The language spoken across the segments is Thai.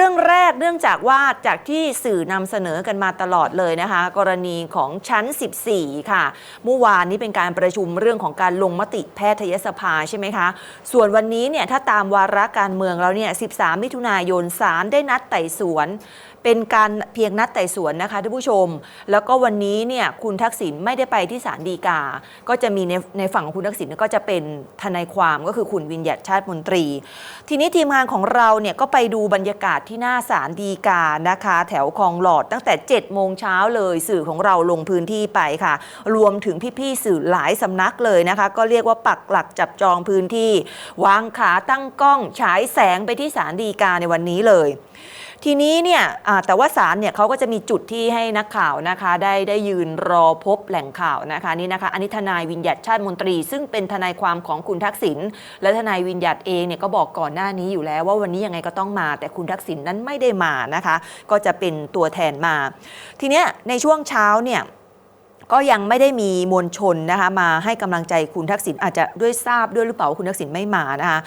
รื่องแรกเนื่องจากว่าจากที่สื่อนำเสนอกันมาตลอดเลยนะคะ กรณีของชั้น 14 ค่ะเมื่อวานนี้เป็นการประชุมเรื่องของการลงมติแพทยสภาใช่ไหมคะ ส่วนวันนี้เนี่ยถ้าตามวาระการเมืองแล้วเนี่ย 13 มิถุนายนศาลได้นัดไต่สวน เป็นการเพียงนัดไต่สวนนะคะท่านผู้ชม แล้วก็วันนี้เนี่ยคุณทักษิณไม่ได้ไปที่ศาลฎีกา ก็จะมีในในฝั่งของคุณทักษิณก็จะเป็นทนายความก็คือคุณวิญญัตชาติมนตรี ทีนี้ทีมงานของเราเนี่ยก็ไปดูบรรยากาศที่หน้าศาลฎีกานะคะ แถวคลองหลอดตั้งแต่7โมงเช้าเลยสื่อของเราลงพื้นที่ไปค่ะ รวมถึงพี่ๆสื่อหลายสำนักเลยนะคะ ก็เรียกว่าปักหลักจับจองพื้นที่ วางขาตั้งกล้องฉายแสงไปที่ศาลฎีกาในวันนี้เลย ทีนี้เนี่ยแต่ว่าศาลเนี่ยเขาก็จะมีจุดที่ให้นักข่าวนะคะได้ได้ยืนรอพบแหล่งข่าวนะคะนี่นะคะอันนี้ทนายวิญญัติชาติมนตรี ซึ่งเป็นทนายความของคุณทักษิณและทนายวิญญัติเองเนี่ยก็บอกก่อนหน้านี้อยู่แล้วว่าวันนี้ยังไงก็ต้องมา แต่คุณทักษิณนั้นไม่ได้มานะคะ ก็จะเป็นตัวแทนมา ทีเนี้ยในช่วงเช้าเนี่ยก็ยังไม่ได้มีมวลชนนะคะมาให้กำลังใจคุณทักษิณอาจจะด้วยทราบด้วยหรือเปล่าคุณทักษิณไม่มานะคะ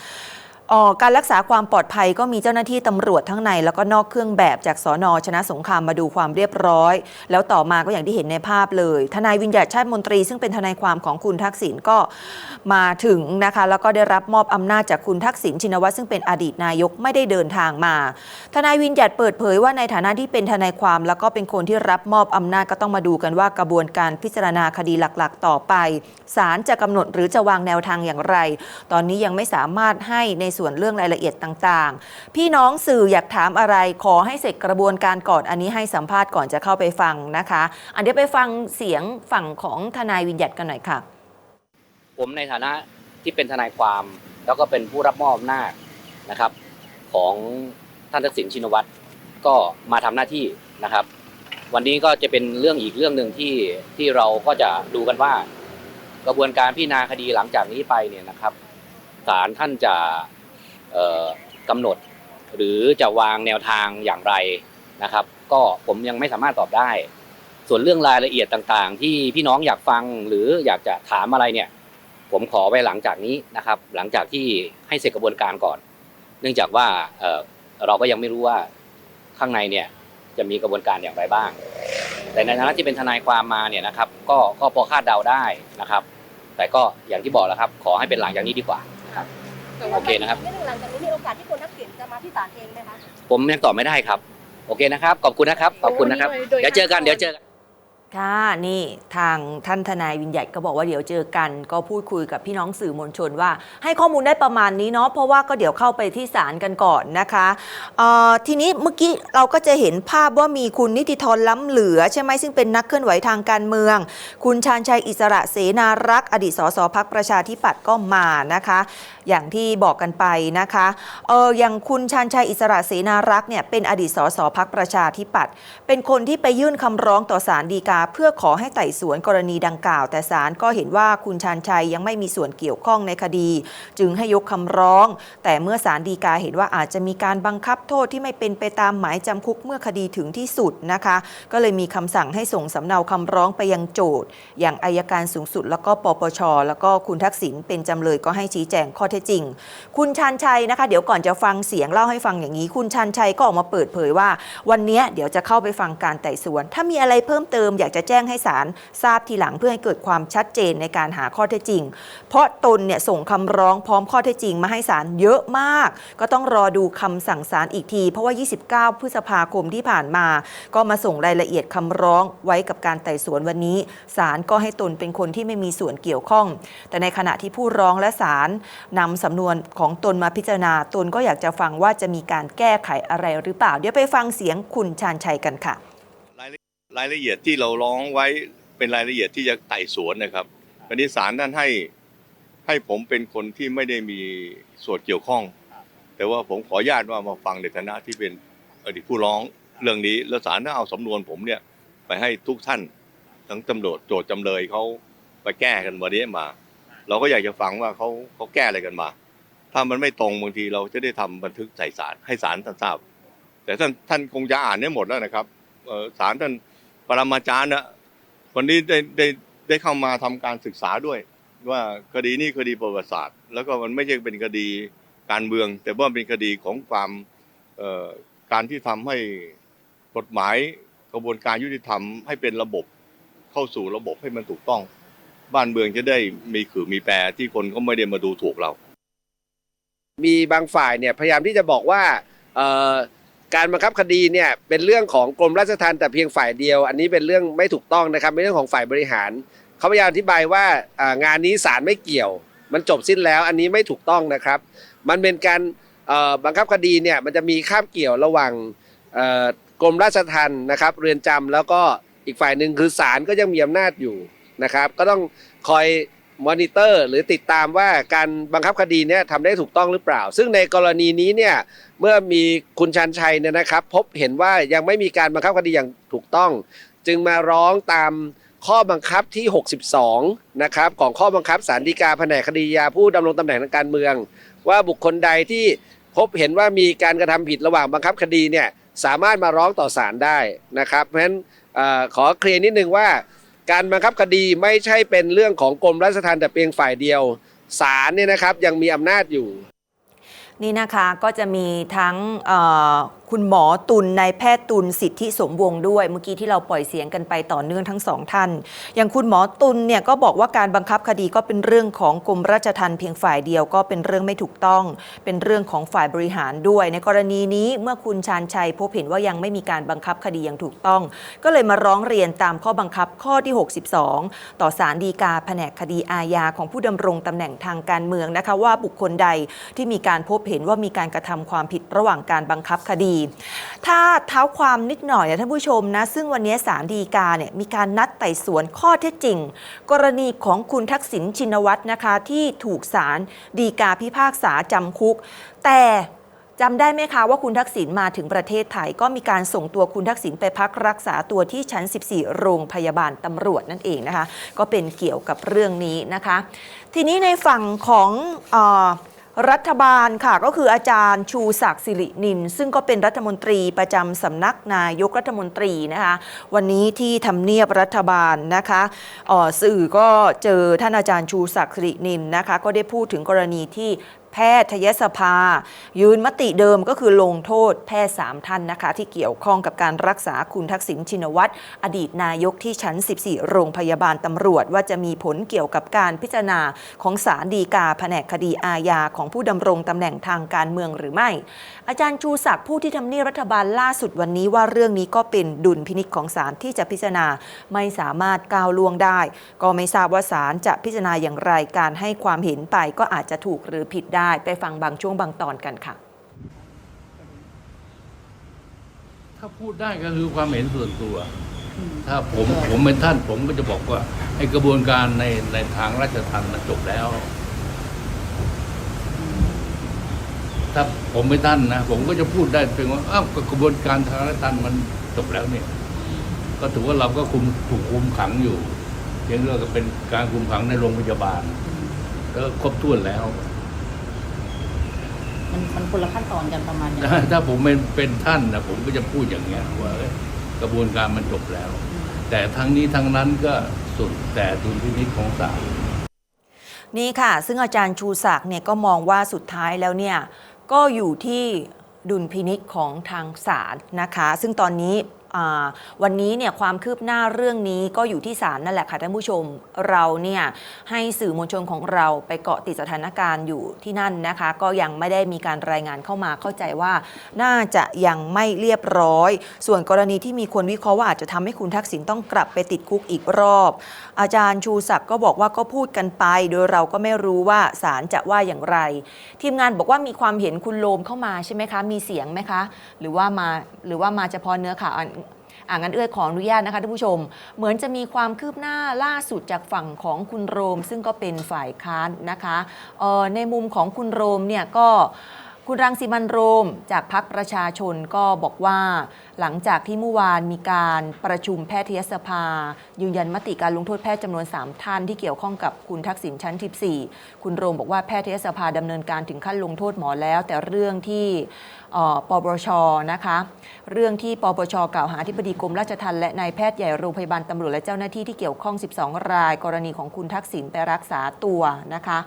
ออการรักษาความปลอดภัยก็มีเจ้าหน้าที่ตำรวจทั้งใน แล้วก็นอกเครื่องแบบจากสอนอชนะสงครามมาดูความเรียบร้อย แล้วต่อมาก็อย่างที่เห็นในภาพเลย ทนายวิญญาติชาติมนตรี ซึ่งเป็นทนายความของคุณทักษิณก็มาถึงนะคะ แล้วก็ได้รับมอบอำนาจจากคุณทักษิณชินวัตรซึ่งเป็นอดีตนายกไม่ได้เดินทางมา ทนายวิญญัติเปิดเผยว่าในฐานะที่เป็นทนายความ แล้วก็เป็นคนที่รับมอบอำนาจก็ต้องมาดูกันว่ากระบวนการพิจารณาคดีหลักๆ ต่อไปศาลจะกำหนดหรือจะวางแนวทางอย่างไร ตอนนี้ยังไม่สามารถให้ในส่วนเรื่องรายละเอียดต่างๆ พี่น้องสื่ออยากถามอะไรขอให้เสร็จกระบวนการก่อนอันนี้ให้สัมภาษณ์ก่อนจะเข้าไปฟังนะคะ อันเดี๋ยวไปฟังเสียงฝั่งของทนายวิญญัติกันหน่อยค่ะ ผมในฐานะที่เป็นทนายความ แล้วก็เป็นผู้รับมอบอำนาจนะครับ ของท่านทักษิณชินวัตรก็มาทำหน้าที่นะครับ วันนี้ก็จะเป็นเรื่องอีกเรื่องหนึ่งที่ที่เราก็จะดูกันว่า กระบวนการพิจารณาคดีหลังจากนี้ไปเนี่ยนะครับศาลท่านจะ กำหนด หรือจะวางแนวทางอย่างไรนะครับ ก็ผมยังไม่สามารถตอบได้ ส่วนเรื่องรายละเอียดต่างๆ ที่พี่น้องอยากฟังหรืออยากจะถามอะไรเนี่ย ผมขอไว้หลังจากนี้นะครับ หลังจากที่ให้เสร็จกระบวนการก่อน เนื่องจากว่าเราก็ยังไม่รู้ว่าข้างในเนี่ยจะมีกระบวนการอย่างไรบ้าง แต่ในฐานะที่เป็นทนายความมาเนี่ยนะครับ ก็ก็พอคาดเดาได้นะครับ แต่ก็อย่างที่บอกแล้วครับ ขอให้เป็นหลังจากนี้ดีกว่า โอเคนะครับไม่ถึงหลังจากนี้มีโอกาสที่คุณทักษิณจะมาที่ศาลเองไหมคะ ผมยังตอบไม่ได้ครับ โอเคนะครับ ขอบคุณนะครับ ขอบคุณนะครับโดยเดี๋ยวเจอกัน เดี๋ยวเจอกัน ค่ะนี่ทางท่านทนายวิญญัติก็บอกว่าเดี๋ยวเจอกัน ก็พูดคุยกับพี่น้องสื่อมวลชนว่า ให้ข้อมูลได้ประมาณนี้เนาะเพราะว่าก็เดี๋ยวเข้าไปที่ศาลกันก่อนนะคะทีนี้เมื่อกี้เราก็จะเห็นภาพว่ามีคุณนิติธรล้ำเหลือ ใช่ไหมซึ่งเป็นนักเคลื่อนไหวทางการเมือง คุณชาญชัยอิสระเสนารักษ์อดีตสสพักประชาธิปัตย์ก็มานะคะ อย่างที่บอกกันไปนะคะเอออย่างคุณชาญชัยอิสระเสนารักษ์เนี่ยเป็นอดีตสสพักประชาธิปัตย์เป็นคนที่ไปยื่นคำร้องต่อศาลฎีกาเพื่อขอให้ไต่สวนกรณีดังกล่าว แต่ศาลก็เห็นว่าคุณชาญชัยยังไม่มีส่วนเกี่ยวข้องในคดี จึงให้ยกคำร้อง แต่เมื่อศาลฎีกาเห็นว่าอาจจะมีการบังคับโทษที่ไม่เป็นไปตามหมายจำคุกเมื่อคดีถึงที่สุดนะคะ ก็เลยมีคำสั่งให้ส่งสำเนาคำร้องไปยังโจทย์ อย่างอายการสูงสุด แล้วก็ปปช แล้วก็คุณทักษิณเป็นจำเลยก็ให้ชี้แจงข้อเท็จจริง คุณชันชัยนะคะ เดี๋ยวก่อนจะฟังเสียงเล่าให้ฟังอย่างนี้ คุณชันชัยก็ออกมาเปิดเผยว่า วันนี้เดี๋ยวจะเข้าไปฟังการไต่สวน ถ้ามีอะไรเพิ่มเติมอยากจะแจ้งให้ศาลทราบทีหลังเพื่อให้เกิดความชัดเจนในการหาข้อเท็จจริง เพราะตนเนี่ยส่งคำร้องพร้อมข้อเท็จจริงมาให้ศาลเยอะมาก ก็ต้องรอดูคำสั่งศาลอีกที เพราะว่า 29 พฤษภาคมที่ผ่านมา ก็มาส่งรายละเอียดคำร้องไว้กับการไต่สวนวันนี้ศาลก็ให้ตนเป็นคนที่ไม่มีส่วนเกี่ยวข้อง แต่ในขณะที่ผู้ร้องและศาลนำสำนวนของตนมาพิจารณาตนก็อยากจะฟังว่าจะมีการแก้ไขอะไรหรือเปล่า เดี๋ยวไปฟังเสียงคุณชาญชัยกันค่ะ รายละเอียดที่เราร้องไว้เป็นรายละเอียดที่จะไต่สวนนะครับวันนี้ศาลท่านให้ให้ผมเป็นคนที่ไม่ได้มีส่วนเกี่ยวข้อง แต่ว่าผมขออนุญาตว่ามาฟังในฐานะที่เป็นอดีตผู้ร้องเรื่องนี้ แล้วศาลได้เอาสำนวนผมเนี่ยไปให้ทุกท่านทั้งตำรวจโจทย์จำเลยเขาไปแก้กันวันนี้มา เราก็อยากจะฟังว่าเขาเขาแก้อะไรกันมา ถ้ามันไม่ตรงบางทีเราจะได้ทำบันทึกใส่ศาลให้ศาลท่านทราบ แต่ท่านท่านคงจะอ่านได้หมดแล้วนะครับเอ่อศาลท่าน ปรมาจารย์นะวันนี้ได้ได้ได้เข้ามาทำการศึกษาด้วย ว่าคดีนี้คดีประวัติศาสตร์ แล้วก็มันไม่ใช่เป็นคดีการเมือง แต่ว่าเป็นคดีของความการที่ทำให้กฎหมายกระบวนการยุติธรรมให้เป็นระบบเข้าสู่ระบบให้มันถูกต้อง บ้านเมืองจะได้มีขือมีแปรที่คนก็ไม่ได้มาดูถูกเรา มีบางฝ่ายเนี่ยพยายามที่จะบอกว่า การบังคับคดีเนี่ยเป็นเรื่องของกรมราชทัณฑ์แต่เพียงฝ่ายเดียว อันนี้เป็นเรื่องไม่ถูกต้องนะครับเป็นเรื่องของฝ่ายบริหารเขาพยายามอธิบายว่างานนี้ศาลไม่เกี่ยว มันจบสิ้นแล้วอันนี้ไม่ถูกต้องนะครับ มันเป็นการบังคับคดีเนี่ยมันจะมีคาบเกี่ยวระหว่างกรมราชทัณฑ์นะครับ เรือนจำแล้วก็อีกฝ่ายหนึ่งคือศาลก็ยังมีอำนาจอยู่นะครับ ก็ต้องคอย มอนิเตอร์ หรือติดตามว่าการบังคับคดีเนี่ยทำได้ถูกต้องหรือเปล่า ซึ่งในกรณีนี้เนี่ยเมื่อมีคุณชันชัยเนี่ยนะครับ พบเห็นว่ายังไม่มีการบังคับคดีอย่างถูกต้อง จึงมาร้องตามข้อบังคับที่ 62 นะครับ ของข้อบังคับสารดีกาแผนกคดียาผู้ดำรงตำแหน่งทางการเมือง ว่าบุคคลใดที่พบเห็นว่ามีการกระทำผิดระหว่างบังคับคดีเนี่ยสามารถมาร้องต่อศาลได้นะครับ เพราะฉะนั้นอขอเคลียร์นิดนึงว่า การบังคับคดีไม่ใช่เป็นเรื่องของกรมราชทัณฑ์แต่เพียงฝ่ายเดียวศาลเนี่ยนะครับยังมีอำนาจอยู่ นี่นะคะก็จะมีทั้ง คุณหมอตุลนายแพทย์ตุลสิทธิสมวงด้วย เมื่อกี้ที่เราปล่อยเสียงกันไปต่อเนื่องทั้งสองท่าน อย่างคุณหมอตุลเนี่ยก็บอกว่าการบังคับคดีก็เป็นเรื่องของกรมราชทัณฑ์เพียงฝ่ายเดียวก็เป็นเรื่องไม่ถูกต้อง เป็นเรื่องของฝ่ายบริหารด้วย ในกรณีนี้เมื่อคุณชาญชัยพบเห็นว่ายังไม่มีการบังคับคดีอย่างถูกต้อง ก็เลยมาร้องเรียนตามข้อบังคับข้อที่ 62 ต่อศาลฎีกาแผนกคดีอาญาของผู้ดำรงตำแหน่งทางการเมืองนะคะว่าบุคคลใดที่มีการพบเห็นว่ามีการกระทำความผิดระหว่างการบังคับคดีถ้าเท้าความนิดหน่อยนะท่านผู้ชมนะซึ่งวันนี้ศาลฎีกาเนี่ยมีการนัดไต่สวนข้อเท็จจริง กรณีของคุณทักษิณชินวัตรนะคะที่ถูกศาลฎีกาพิพากษาจำคุก แต่จำได้ไหมคะว่าคุณทักษิณมาถึงประเทศไทย ก็มีการส่งตัวคุณทักษิณไปพักรักษาตัวที่ชั้น 14 โรงพยาบาลตำรวจนั่นเองนะคะ ก็เป็นเกี่ยวกับเรื่องนี้นะคะ ทีนี้ในฝั่งของอ รัฐบาลค่ะก็คืออาจารย์ชูศักดิ์สิรินิน ซึ่งก็เป็นรัฐมนตรีประจำสำนักนายกรัฐมนตรีนะคะวันนี้ที่ทำเนียบรัฐบาลนะคะออสื่อก็เจอท่านอาจารย์ชูศักดิ์สิรินินนะคะก็ได้พูดถึงกรณีที่ แพทยสภา ยืนมติเดิมก็คือลงโทษแพทย์สามท่านนะคะ ที่เกี่ยวข้องกับการรักษาคุณทักษิณชินวัตรอดีตนายกที่ชั้น 14 โรงพยาบาลตำรวจ ว่าจะมีผลเกี่ยวกับการพิจารณาของศาลฎีกาแผนกคดีอาญาของผู้ดำรงตำแหน่งทางการเมืองหรือไม่ อาจารย์ชูศักดิ์ผู้ที่ทำเนียบรัฐบาลล่าสุดวันนี้ว่าเรื่องนี้ก็เป็นดุลพินิจของศาลที่จะพิจารณาไม่สามารถก้าวล่วงได้ ก็ไม่ทราบว่าศาลจะพิจารณาอย่างไรการให้ความเห็นไปก็อาจจะถูกหรือผิดได้ไปฟังบางช่วงบางตอนกันค่ะ ถ้าพูดได้ก็คือความเห็นส่วนตัว ถ้าผมผมเป็นท่านผมก็จะบอกว่าไอ้กระบวนการในในทางราชทัณฑ์มันจบแล้ว ถ้าผมเป็นท่านนะผมก็จะพูดได้เพียงว่าอ้าวกระบวนการทางราชทัณฑ์มันจบแล้วเนี่ยก็ถือว่าเราก็คุมถูกคุมขังอยู่เพียงเรื่องก็เป็นการคุมขังในโรงพยาบาล ก็ครบถ้วนแล้ว มันมันคนละขั้นตอนกันประมาณอย่างถ้าผมเป็นเป็นท่านนะผมก็จะพูดอย่างเงี้ยว่าเอ้ยกระบวนการมันจบแล้ว แต่ทั้งนี้ทั้งนั้นก็สุดแต่ดุลพินิจของศาลนี่ค่ะ ซึ่งอาจารย์ชูศักดิ์เนี่ยก็มองว่าสุดท้ายแล้วเนี่ยก็อยู่ที่ดุลพินิษของทางศาลนะคะ ซึ่งตอนนี้อ่า วันนี้เนี่ยความคืบหน้าเรื่องนี้ก็อยู่ที่ศาลนั่นแหละค่ะท่านผู้ชมเราเนี่ยให้สื่อมวลชนของเราไปเกาะติดสถานการณ์อยู่ที่นั่นนะคะ ก็ยังไม่ได้มีการรายงานเข้ามาเข้าใจว่า น่าจะยังไม่เรียบร้อย ส่วนกรณีที่มีคนวิเคราะห์ว่าอาจจะทำให้คุณทักษิณต้องกลับไปติดคุกอีกรอบ อาจารย์ชูศักดิ์ก็บอกว่าก็พูดกันไป โดยเราก็ไม่รู้ว่าศาลจะว่าอย่างไร ทีมงานบอกว่ามีความเห็นคุณโลมเข้ามาใช่ไหมคะ มีเสียงไหมคะ หรือว่ามาหรือว่ามาเฉพาะเนื้อข่าว อ่างั้นเอื้อยขออนุญาตนะคะท่านผู้ชม เหมือนจะมีความคืบหน้าล่าสุดจากฝั่งของคุณโรม ซึ่งก็เป็นฝ่ายค้านนะคะเอ่อในมุมของคุณโรมเนี่ยก็ คุณรังสิมันโรมจากพักประชาชนก็บอกว่า หลังจากที่เมื่อวานมีการประชุมแพทยสภา ยืนยันมติการลงโทษแพทย์จำนวน 3 ท่านที่เกี่ยวข้องกับคุณทักษิณชั้น 14 คุณโรมบอกว่าแพทยสภาดำเนินการถึงขั้นลงโทษหมอแล้ว แต่เรื่องที่ปปชนะคะ เรื่องที่ปปชกล่าวหาที่บดีกรมราชทัณฑ์และนายแพทย์ใหญ่โรงพยาบาลตำรวจและเจ้าหน้าที่ที่เกี่ยวข้อง 12 ราย กรณีของคุณทักษิณไปรักษาตัวนะคะ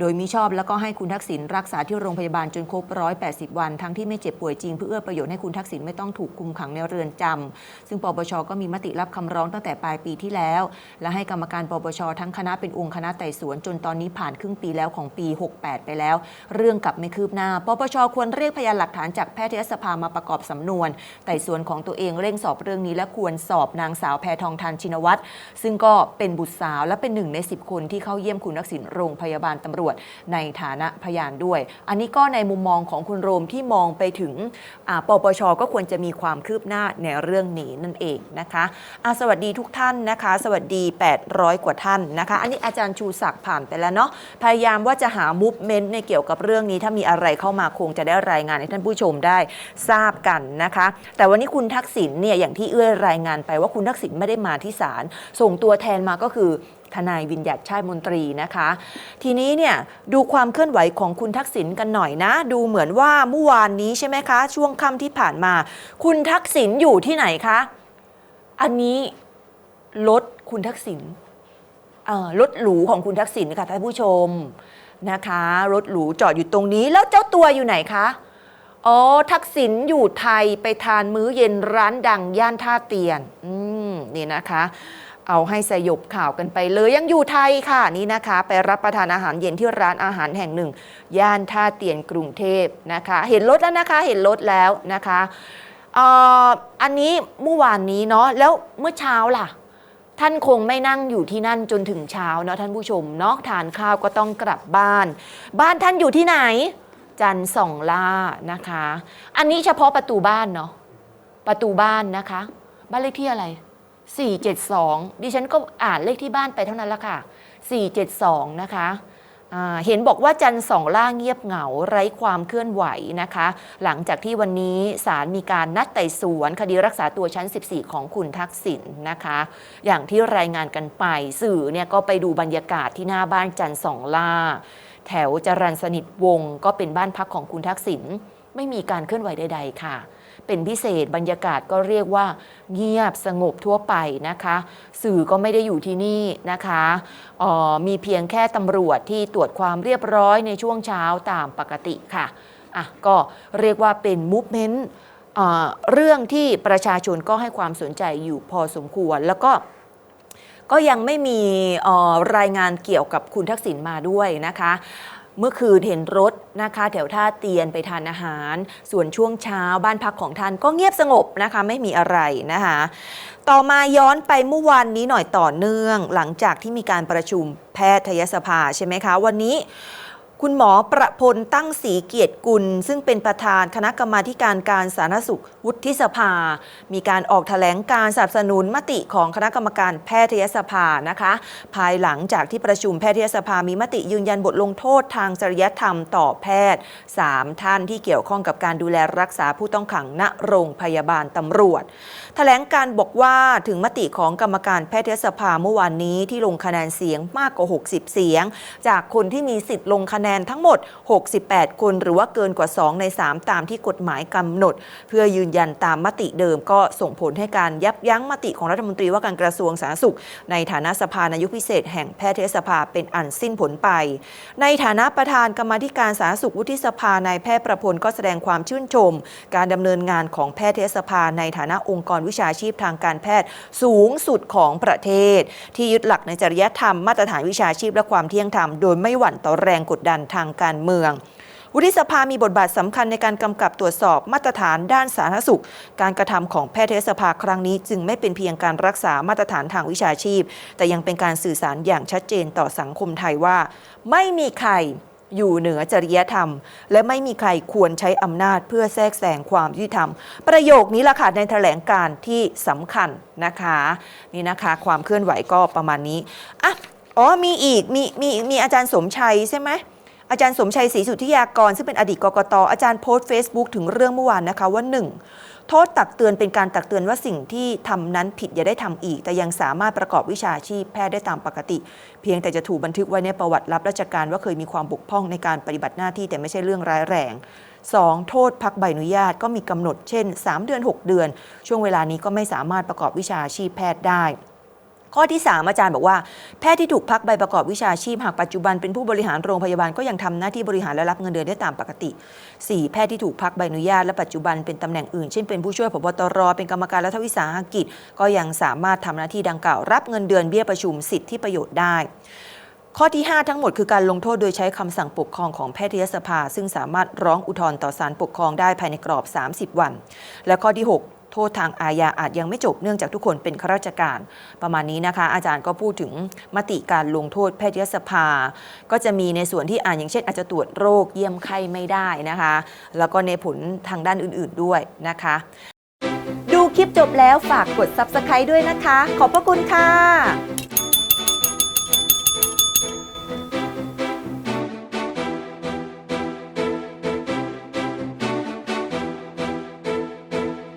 โดยมิชอบแล้วก็ให้คุณทักษิณรักษาที่โรงพยาบาลจนครบ 180 วัน ทั้งที่ไม่เจ็บป่วยจริงเพื่อเอื้อประโยชน์ให้คุณทักษิณไม่ต้องถูกคุมขังในเรือนจำซึ่งปปชก็มีมติรับคำร้องตั้งแต่ปลายปีที่แล้ว และให้กรรมการปปชทั้งคณะเป็นองค์คณะไต่สวนจนตอนนี้ผ่านครึ่งปีแล้วของปี 68 ไปแล้ว เรื่องกลับไม่คืบหน้า ปปชควรเรียกพยานหลักฐานจากแพทยสภามาประกอบสำนวน ไต่สวนของตัวเองเร่งสอบเรื่องนี้และควรสอบนางสาวแพทองทานชินวัตรซึ่งก็เป็นบุตรสาวและเป็นหนึ่งใน 10 คนที่เข้าเยี่ยมคุณทักษิณโรงพยาบาลตำรวจในฐานะพยานด้วย อันนี้ก็ในมุมมองของคุณโรมที่มองไปถึงปปชก็ควรจะมีความคืบหน้าในเรื่องนี้นั่นเองนะคะอะสวัสดีทุกท่านนะคะ สวัสดี 800 กว่าท่านนะคะ อันนี้อาจารย์ชูศักดิ์ผ่านไปแล้วเนาะพยายามว่าจะหามูฟเมนต์ในเกี่ยวกับเรื่องนี้ ถ้ามีอะไรเข้ามาคงจะได้รายงานให้ท่านผู้ชมได้ทราบกันนะคะ แต่วันนี้คุณทักษิณเนี่ยอย่างที่เอื้อยรายงานไปว่าคุณทักษิณไม่ได้มาที่ศาลส่งตัวแทนมาก็คือทนายวิญญัติชาติมนตรีนะคะ ทีนี้เนี่ยดูความเคลื่อนไหวของคุณทักษิณกันหน่อยนะ ดูเหมือนว่าเมื่อวานนี้ใช่ไหมคะ ช่วงค่ำที่ผ่านมา คุณทักษิณอยู่ที่ไหนคะ อันนี้รถคุณทักษิณรถหรูของคุณทักษิณค่ะท่านผู้ชมนะคะรถหรูจอดอยู่ตรงนี้แล้วเจ้าตัวอยู่ไหนคะอ๋อทักษิณอยู่ไทยไปทานมื้อเย็นร้านดังย่านท่าเตียน อืมนี่นะคะ เอาให้สยบข่าวกันไปเลยยังอยู่ไทยค่ะนี่นะคะ ไปรับประทานอาหารเย็นที่ร้านอาหารแห่งหนึ่ง ย่านท่าเตียนกรุงเทพนะคะ เห็นรถแล้วนะคะเห็นรถแล้วนะคะอันนี้เมื่อวานนี้เนาะแล้วเมื่อเช้าล่ะ ท่านคงไม่นั่งอยู่ที่นั่นจนถึงเช้าเนาะท่านผู้ชมเนาะทานข้าวก็ต้องกลับบ้าน บ้านท่านอยู่ที่ไหน จันทร์สองล่านะคะ อันนี้เฉพาะประตูบ้านเนาะประตูบ้านนะคะ บ้านเลขที่อะไร 472 ดิฉันก็อ่านเลขที่บ้านไปเท่านั้นละค่ะ 472 นะคะเห็นบอกว่าจันทร์สองล่างเงียบเหงาไร้ความเคลื่อนไหวนะคะ หลังจากที่วันนี้ศาลมีการนัดไต่สวน คดีรักษาตัวชั้น 14 ของคุณทักษิณนะคะ อย่างที่รายงานกันไป สื่อเนี่ยก็ไปดูบรรยากาศที่หน้าบ้านจันทร์สองล่า แถวจรันสนิทวงก็เป็นบ้านพักของคุณทักษิณไม่มีการเคลื่อนไหวใด ๆ ค่ะ เป็นพิเศษบรรยากาศก็เรียกว่า เงียบสงบทั่วไปนะคะ สื่อก็ไม่ได้อยู่ที่นี่นะคะออมีเพียงแค่ตำรวจที่ตรวจความเรียบร้อยในช่วงเช้าตามปกติค่ะอะก็เรียกว่าเป็นมูฟเมนต์เรื่องที่ประชาชนก็ให้ความสนใจอยู่พอสมควรแล้วก็ก็ยังไม่มีรายงานเกี่ยวกับคุณทักษิณมาด้วยนะคะ เมื่อคืนเห็นรถนะคะ แถวท่าเตียนไปทานอาหาร ส่วนช่วงเช้าบ้านพักของท่านก็เงียบสงบนะคะ ไม่มีอะไรนะคะ ต่อมาย้อนไปเมื่อวานนี้หน่อยต่อเนื่อง หลังจากที่มีการประชุมแพทยสภาใช่ไหมคะ วันนี้ คุณหมอประพลตั้งศรีเกียรติกุล ซึ่งเป็นประธานคณะกรรมาการการสาธารณสุขวุฒิสภา มีการออกแถลงการสนับสนุนมติของคณะกรรมการแพทยสภานะคะ ภายหลังจากที่ประชุมแพทยสภามีมติยืนยันบทลงโทษทางจริยธรรมต่อแพทย์ 3 ท่านที่เกี่ยวข้องกับการดูแลรักษาผู้ต้องขังณโรงพยาบาลตำรวจแถลงการบอกว่าถึงมติของกรรมการแพทยสภาเมื่อวานนี้ที่ลงคะแนนเสียงมากกว่า 60 เสียง จากคนที่มีสิทธิ์ลงคะแนนแนนทั้งหมด 68 คนหรือว่าเกินกว่า 2 ใน 3 ตามที่กฎหมายกำหนด เพื่อยืนยันตามมติเดิม ก็ส่งผลให้การยับยั้งมติของรัฐมนตรีว่าการกระทรวงสาธารณสุข ในฐานะสภานายุพิเศษ แห่งแพทยสภาเป็นอันสิ้นผลไป ในฐานะประธานกรรมธิการสาธารณสุขวุฒิสภานายแพทย์ประพลก็แสดงความชื่นชม การดำเนินงานของแพทยสภาในฐานะองค์กรวิชาชีพทางการแพทย์สูงสุดของประเทศ ที่ยึดหลักในจริยธรรมมาตรฐานวิชาชีพและความเที่ยงธรรมโดยไม่หวั่นต่อแรงกดดันทางการเมือง วุฒิสภามีบทบาทสำคัญในการกำกับตรวจสอบมาตรฐานด้านสาธารณสุข การกระทำของแพทยสภาครั้งนี้ จึงไม่เป็นเพียงการรักษามาตรฐานทางวิชาชีพ แต่ยังเป็นการสื่อสารอย่างชัดเจนต่อสังคมไทยว่า ไม่มีใครอยู่เหนือจริยธรรม และไม่มีใครควรใช้อำนาจเพื่อแทรกแซงความยุติธรรม ประโยคนี้ล่ะค่ะในแถลงการที่สำคัญนะคะ นี่นะคะความเคลื่อนไหวก็ประมาณนี้อะอ๋อมีอีกมีมีมีอาจารย์สมชัยใช่ไหม อาจารย์สมชัยศรีสุทธิยากร ซึ่งเป็นอดีตกกตอาจารย์โพสต์ Facebook ถึงเรื่องเมื่อวานนะคะว่า 1. โทษตักเตือนเป็นการตักเตือนว่าสิ่งที่ทำนั้นผิดอย่าได้ทำอีก แต่ยังสามารถประกอบวิชาชีพแพทย์ได้ตามปกติ เพียงแต่จะถูกบันทึกไว้ในประวัติรับราชการว่าเคยมีความบกพร่องในการปฏิบัติหน้าที่แต่ไม่ใช่เรื่องร้ายแรง 2. โทษพักใบอนุญาตก็มีกำหนดเช่น 3 เดือน 6 เดือน ช่วงเวลานี้ก็ไม่สามารถประกอบวิชาชีพแพทย์ได้ ข้อที่ 3 อาจารย์บอกว่า แพทย์ที่ถูกพักใบประกอบวิชาชีพหากปัจจุบันเป็นผู้บริหารโรงพยาบาลก็ยังทำหน้าที่บริหารและรับเงินเดือนได้ตามปกติ 4. แพทย์ที่ถูกพักใบอนุญาตและปัจจุบันเป็นตำแหน่งอื่น เช่นเป็นผู้ช่วยผบตรเป็นกรรมการรัฐวิสาหกิจ ก็ยังสามารถทำหน้าที่ดังกล่าว รับเงินเดือนเบี้ยประชุมสิทธิประโยชน์ได้ข้อที่ 5 ทั้งหมดคือการลงโทษโดยใช้คำสั่งปกครองของแพทยสภา ซึ่งสามารถร้องอุทธรณ์ต่อศาลปกครองได้ภายในกรอบ 30 วัน และข้อที่ 6 โทษทางอาญาอาจยังไม่จบเนื่องจากทุกคนเป็นข้าราชการ ประมาณนี้นะคะ อาจารย์ก็พูดถึงมติการลงโทษแพทยสภา ก็จะมีในส่วนที่อ่านอย่างเช่น อาจจะตรวจโรคเยี่ยมไข้ไม่ได้นะคะ แล้วก็ในผลทางด้านอื่นๆด้วยนะคะ ดูคลิปจบแล้วฝากกด Subscribe ด้วยนะคะ ขอบพระคุณค่ะ